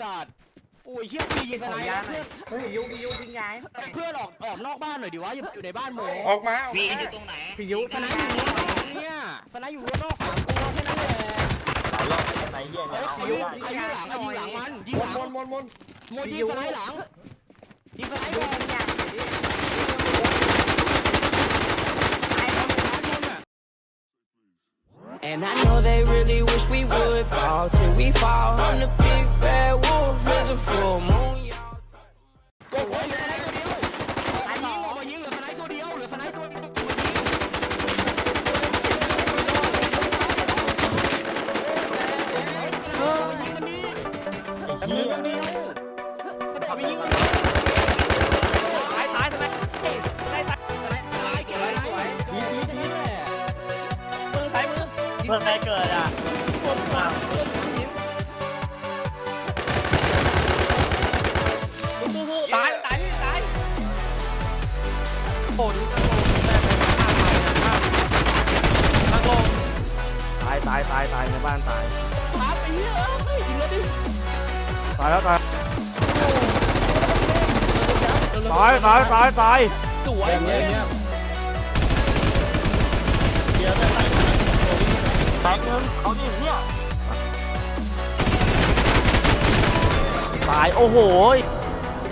สัตว์โอ้ยเฮียปียิงอะไรนะเพื่อนเฮ้ยยุยุทิ้งย้ายเพื่อนออกออกนอกบ้านหน่อยดิวะอย่าอยู่ในบ้านหมูออกมาออกวีมาอยู่ตรงไหนพี่ยุฟนายอยู่รั้วนอกเนี่ยฟนายอยู่รั้วนอกสามตัวแค่นั้นแหละหลายรอบไหนเหี้ยเฮ้เนี่ยยเอาใครไม่ยิงได้ใครยิงหลังใครยิงหลังมันยิงมหลังนมนมนมนโมยิงฟนายหลังยิงฟนายก่อน And I know they really wish we would fall till we fall. I'm the big bad wolf, is a full moon. y'all. โอ้ยเหลือฟนายตัวเดียวฟนายยิงออกมายิงเหลือฟน ตัวเดียวเหลือฟนายตัวเดียวเออยิงมันนี่ไอ้เหี้ยเดียวเอาไปยิงมันตายตายทำไมตายตายตายเก็บไว้สวยยิงยิงยิงแหละมือซ้ายมือเพื่อนใครเกิดอะกดมาเล่นหินสู้ๆตายตายพี่ตายโอ้ดูกระโดดแม่ไปข้างมาข้างลงตายตายตายตายในบ้านตาย Pop in here, ugly. You ready? ตายแล้วตายตายตายตายตายสวยเงียบเงียบเดี๋ยวจะตั้งแตกหนึ่งเอาดิเหี้ยตายโอ้โหไอ้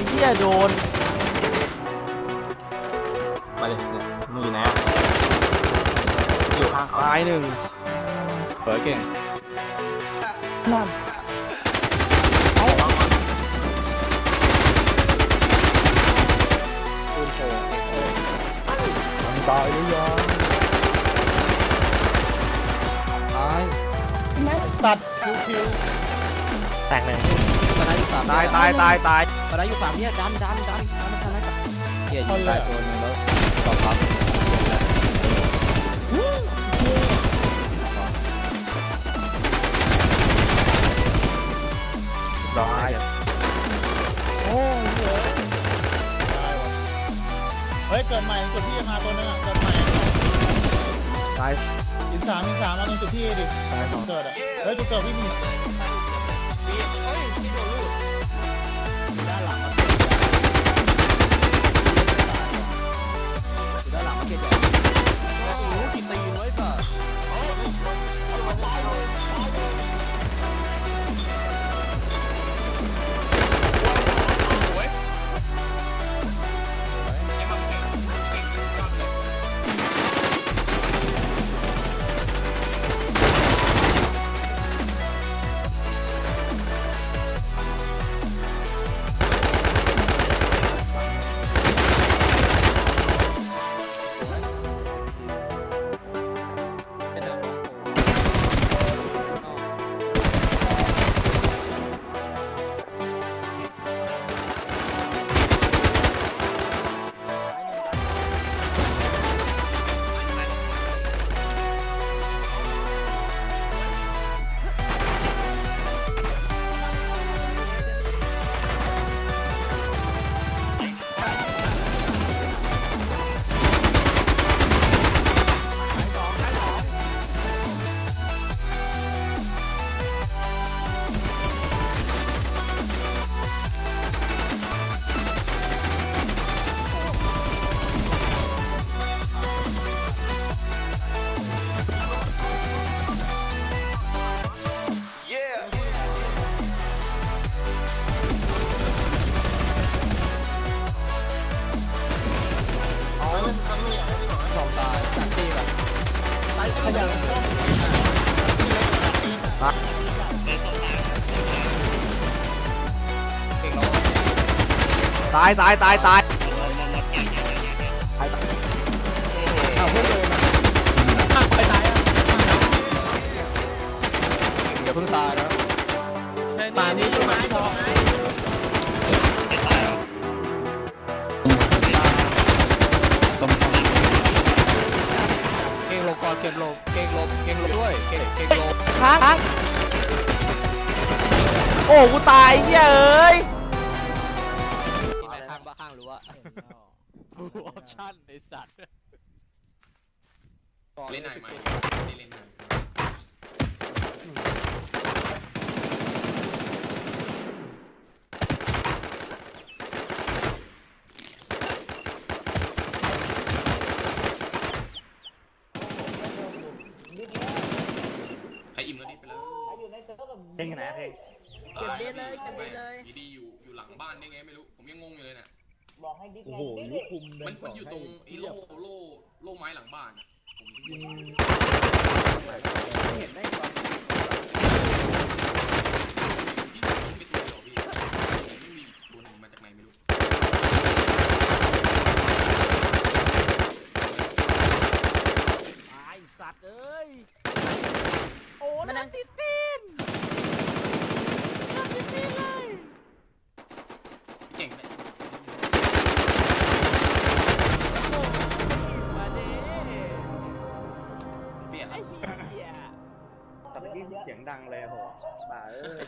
เหี้ยโดน มาเลยเนี่ยมึงอยู่ไหนอะอยู่ข้างเขาตายหนึ่งเปิดเก่งตายหรือยังตาย ตัดคิวคิวแตกเลย ฟนายอยู่สามตายตายตายตายฟนายอยู่สามเนี่ยดันดันดันดันดันดันเกียร์ยิงตายตัวนึงแล้วตอบรับตายโอ้ยเยอะเฮ้ยเกิดใหม่จุดที่มาตัวนึงอะเกิดใหม่ตายอินสามอินสามมาตรงจุดที่ดิตายสองเกิดอะเฮ้ยจุดเกิดพี่มี ตายขยันตายตายตายตายอ้าวเพื่อนโดนไปตายอะอย่าเพิ่งตายนะป่านนี้ต้นไม้ทอง เก่งลงก่อนเก่งลงเก่งลงเก่งลงด้วยเก่งเก่งลงค้างค้างโอ้กูตายเหี้ยเอ้ยที่ไหนข้างบ้าข้างหรือว่าฟูออปชั่นไอสัตว์เล่นไหนไหมเล่นไหน ฟ ไออิ่มก็ดิไปเลย เพ่งไหนเพ่งเก็บเด็ดเลยเก็บเด็ดเลยดีๆอยู่อยู่หลังบ้านได้ไงไม่รู้ ผมยังงงอยู่เลยเนี่ยโอ้โหลูกคุมเดิมันนมันอยู่ตรงไอ้โล่โล่โล่ไม้หลังบ้านอะผมยิงเห็นได้ก่อนพี่ยิงไปตัวเดียวพี่ไม่มีตัวหนึ่งมาจากไหนไม่รู้ตายสัตว์เอ้ย โอ้มันนั่งติด ลี่ยนละตะกี้เสียงดังเลยโหป่าเอ้ย